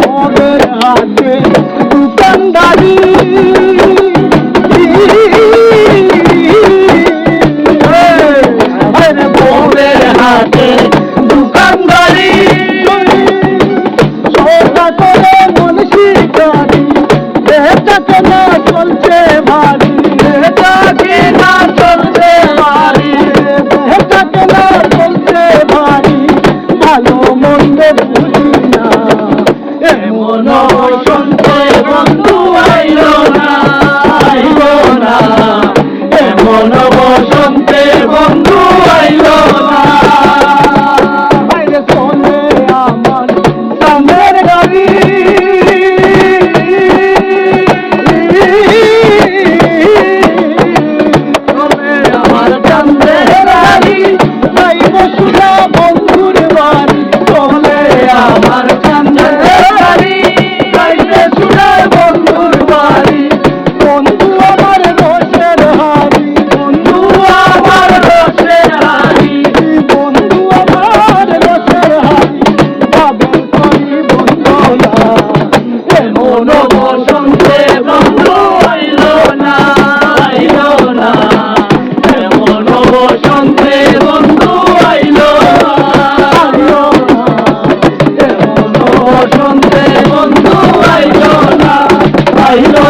মগের হাতে দোকানদারি বউয়ের হাতে দোকানদারি সৌদা করে মনসি গাড়ি। এটাকে না চলছে ভারী। এটাকে না চলছে বাড়ি এটাকে না চলছে ভারী। ভালো মন্দ এমন বসন্তে এমন বসন্তে বন্ধু আইলো না আইলো না। এমন বসন্তে বন্ধু এমন বসন্তে বন্ধু আইলো না আইলো